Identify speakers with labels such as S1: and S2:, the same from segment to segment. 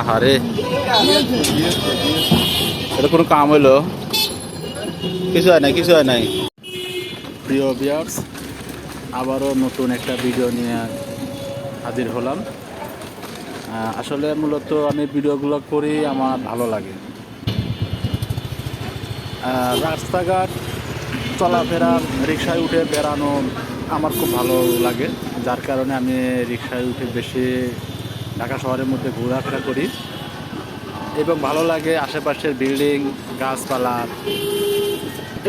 S1: আহারে। এটা কোনো কাম হইল? কিছু হয় নাই, কিছু হয় নাই। প্রিয় বিয়ার্স আবারও নতুন একটা ভিডিও নিয়ে হাজির হলাম। আসলে মূলত আমি ভিডিওগুলো করি, আমার ভালো লাগে। রাস্তাঘাট, চলাফেরা, রিক্সায় উঠে বেড়ানো আমার খুব ভালো লাগে। যার কারণে আমি রিক্সায় উঠে বেশি ঢাকা শহরের মধ্যে ঘোরাফেরা করি এবং ভালো লাগে আশেপাশের বিল্ডিং, গাছপালা,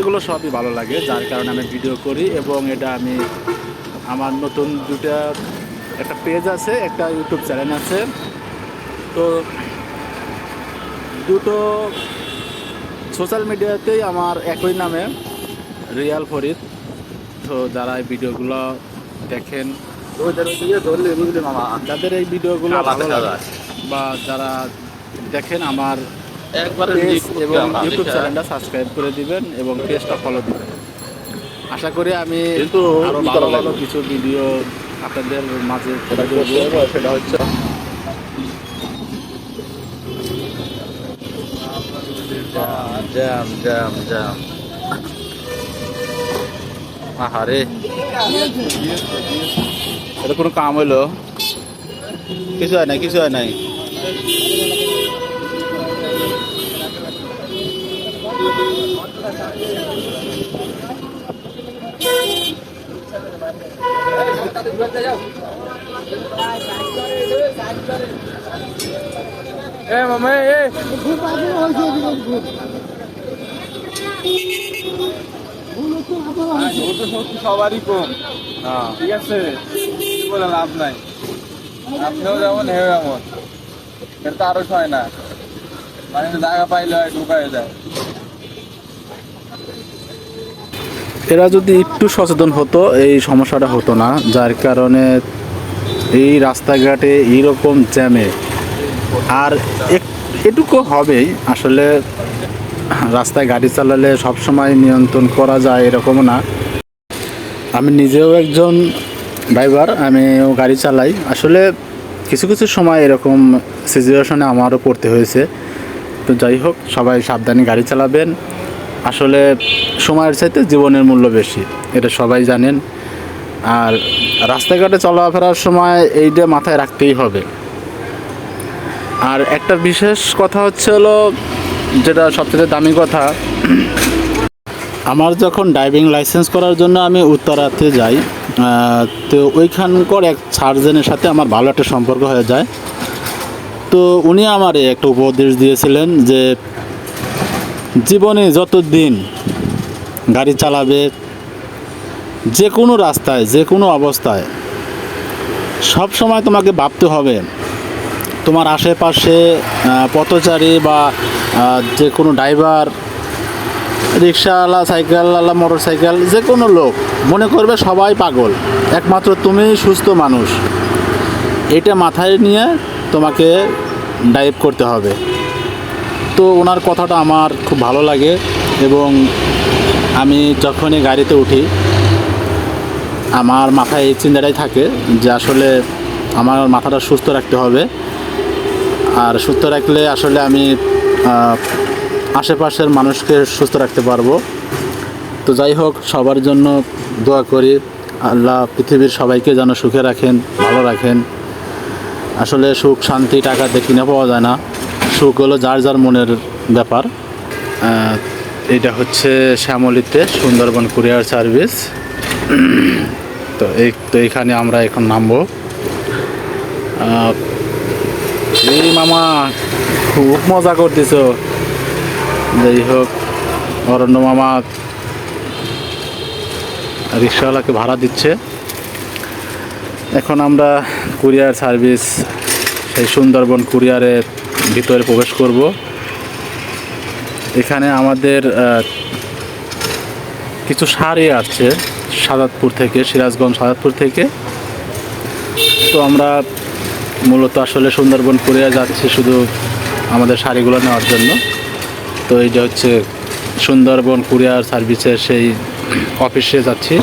S1: এগুলো সবই ভালো লাগে, যার কারণে আমি ভিডিও করি এবং এটা আমি আমার নতুন দুটা একটা পেজ আছে, একটা ইউটিউব চ্যানেল আছে। তো দুটো সোশ্যাল মিডিয়াতেই আমার একই নামে রিয়াল ফরিদ তো যারা এই ভিডিওগুলো দেখেন যাদের এই ভিডিওগুলো ভালো লাগে বা যারা দেখেন আমার
S2: একবারে
S1: এবং ইউটিউব চ্যানেলটা সাবস্ক্রাইব করে দিবেন এবং পেজটা ফলো দিবেন। আশা করি আমি
S2: কিন্তু আরও
S1: ভালো ভালো কিছু ভিডিও আপনাদের মাঝে
S2: সেটা হচ্ছে
S1: জ্যাম জ্যাম জ্যাম। আহারে। এটা কোনো কাম হইল? কিছু হয় নাই কিছু হয় নাই।
S2: এ মামা এ ভুল তো সবারই কম।
S1: হ্যাঁ।
S2: ঠিক আছে। লাভ নাই। আপনিও যেমন হেও তো আরও না। মানে পাইলে হয় যায়।
S1: এরা যদি একটু সচেতন হতো, এই সমস্যাটা হতো না। যার কারণে এই রাস্তাঘাটে এইরকম জ্যামে। আর এটুকু হবেই। আসলে রাস্তায় গাড়ি চালালে সবসময় নিয়ন্ত্রণ করা যায়, এরকমও না। আমি নিজেও একজন ড্রাইভার আমিও গাড়ি চালাই। আসলে কিছু কিছু সময় এরকম সিচুয়েশনে আমারও পড়তে হয়েছে। তো যাই হোক, সবাই সাবধানে গাড়ি চালাবেন। আসলে সময়ের চাইতে জীবনের মূল্য বেশি, এটা সবাই জানেন। আর রাস্তাঘাটে চলাফেরার সময় এইটা মাথায় রাখতেই হবে। আর একটা বিশেষ কথা হচ্ছে হলো, যেটা সবচেয়ে দামি কথা আমার যখন ড্রাইভিং লাইসেন্স করার জন্য আমি উত্তরাতে যাই তো ওইখানকার এক সার্জেনের সাথে আমার ভালো একটা সম্পর্ক হয়ে যায়। তো উনি আমার একটা উপদেশ দিয়েছিলেন যে, জীবনে যত দিন গাড়ি চালাবে যে কোনো রাস্তায় যে কোনো অবস্থায়, সব সময় তোমাকে ভাবতে হবে, তোমার আশেপাশে পথচারী বা যে কোনো ড্রাইভার রিক্সাওয়ালা সাইকেলওয়ালা মোটর সাইকেল, যে কোনো লোক মনে করবে সবাই পাগল। একমাত্র তুমিই সুস্থ মানুষ। এটা মাথায় নিয়ে তোমাকে ড্রাইভ করতে হবে। তো ওনার কথাটা আমার খুব ভালো লাগে এবং আমি যখনই গাড়িতে উঠি, আমার মাথায় এই চিন্তাটাই থাকে যে আসলে আমার মাথাটা সুস্থ রাখতে হবে। আর সুস্থ রাখলে আসলে আমি আশেপাশের মানুষকে সুস্থ রাখতে পারব। তো যাই হোক, সবার জন্য দোয়া করি। আল্লাহ পৃথিবীর সবাইকে যেন সুখে রাখেন, ভালো রাখেন। আসলে সুখ, শান্তি, টাকা দিয়ে কিনে পাওয়া যায় না। সুখ হলো যার যার মনের ব্যাপার। এটা হচ্ছে শ্যামলিতে সুন্দরবন কুরিয়ার সার্ভিস। তো এই, তো এখানে আমরা এখন নামবো। এই মামা, খুব মজা করতেছ। যাই হোক অরণ্য মামা রিক্সাওয়ালাকে ভাড়া দিচ্ছে। এখন আমরা কুরিয়ার সার্ভিস, সেই সুন্দরবন কুরিয়ারের ভিতরে প্রবেশ করব। এখানে আমাদের কিছু শাড়ি আসছে সাদাতপুর থেকে, সিরাজগঞ্জ সাদাতপুর থেকে। তো আমরা মূলত আসলে সুন্দরবন কুরিয়ার যাচ্ছি শুধু আমাদের শাড়িগুলো নেওয়ার জন্য। তো এই যে হচ্ছে সুন্দরবন কুরিয়ার সার্ভিসের সেই অফিসে যাচ্ছি।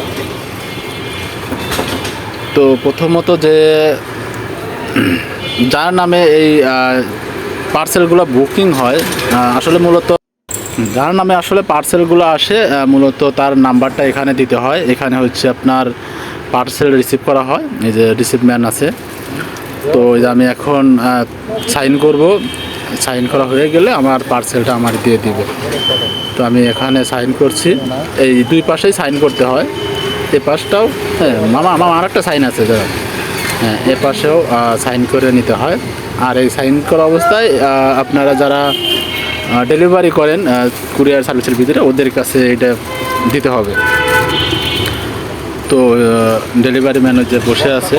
S1: তো প্রথমত যে যার নামে এই পার্সেলগুলো বুকিং হয় আসলে মূলত যার নামে আসলে পার্সেলগুলো আসে মূলত তার নাম্বারটা এখানে দিতে হয়। এখানে হচ্ছে আপনার পার্সেল রিসিভ করা হয়, এই যে রিসিভ ম্যান আছে। তো আমি এখন সাইন করব। সাইন করা হয়ে গেলে আমার পার্সেলটা আমার দিয়ে দিবে। তো আমি এখানে সাইন করছি। এই দুই পাশেই সাইন করতে হয়। এ পাশটাও হ্যাঁ মামা মামা আর একটা সাইন আছে দাদা হ্যাঁ এ পাশেও সাইন করে নিতে হয়। আর এই সাইন করা অবস্থায় আপনারা যারা ডেলিভারি করেন কুরিয়ার সার্ভিসের ভিতরে, ওদের কাছে এটা দিতে হবে। তো ডেলিভারি ম্যানেজার বসে আছে।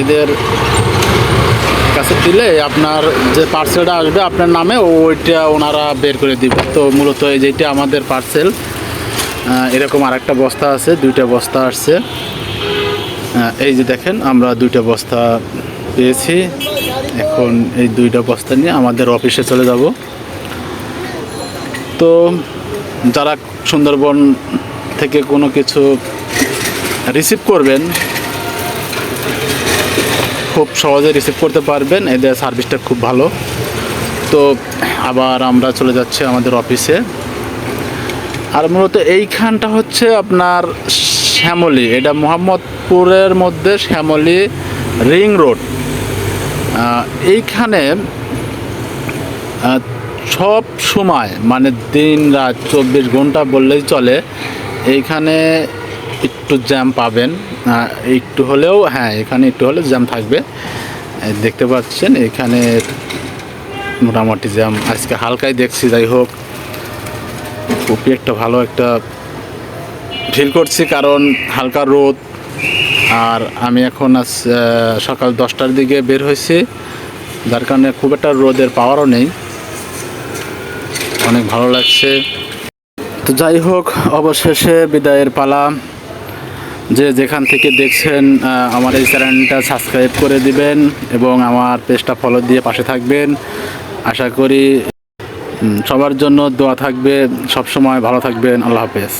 S1: এদের কাছে দিলে আপনার যে পার্সেলটা আসবে আপনার নামে, ওইটা ওনারা বের করে দিবে। তো মূলত এই যেটা আমাদের পার্সেল এরকম আরেকটা বস্তা আছে, দুইটা বস্তা আসছে। এই যে দেখেন, আমরা দুইটা বস্তা পেয়েছি। এখন এই দুইটা বস্তা নিয়ে আমাদের অফিসে চলে যাব। তো যারা সুন্দরবন থেকে কোনো কিছু রিসিভ করবেন খুব সহজে রিসিভ করতে পারবেন। এদের সার্ভিসটা খুব ভালো। তো আবার আমরা চলে যাচ্ছি আমাদের অফিসে আর মূলত এইখানটা হচ্ছে আপনার শ্যামলী। এটা মোহাম্মদপুরের মধ্যে শ্যামলী রিং রোড। এইখানে সব সময় মানে দিন রাত চব্বিশ ঘণ্টা বললেই চলে। এইখানে একটু জ্যাম পাবেন। একটু হলেও হ্যাঁ এখানে একটু হলেও জ্যাম থাকবে। দেখতে পাচ্ছেন, এখানে মোটামুটি জ্যাম। আজকে হালকাই দেখছি, যাই হোক। খুবই একটা ভালো একটা ফিল করছি, কারণ হালকা রোদ। আর আমি এখন আজ সকাল দশটার দিকে বের হয়েছি। যার কারণে খুব একটা রোদের পাওয়ারও নেই। অনেক ভালো লাগছে। তো যাই হোক, অবশেষে বিদায়ের পালা। যে যেখান থেকে দেখছেন আমার এই চ্যানেলটা সাবস্ক্রাইব করে দিবেন এবং আমার পেজটা ফলো দিয়ে পাশে থাকবেন। আশা করি সবার জন্য দোয়া থাকবে। সব সময় ভালো থাকবেন। আল্লাহ হাফেজ।